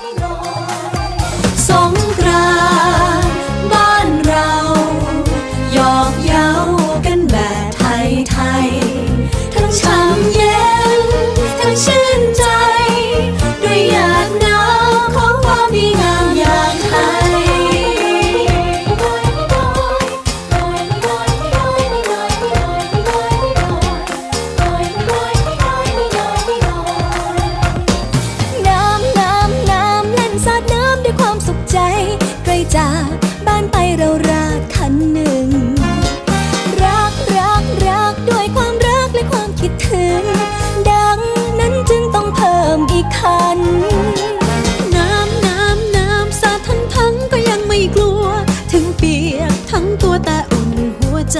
ให้นอน คิดถึง ดังนั้นจึงต้องเพิ่มอีกคัน น้ำน้ำน้ำสาดทั้งทั้งก็ยังไม่กลัว ถึงเปียกทั้งตัวแต่อุ่นหัวใจ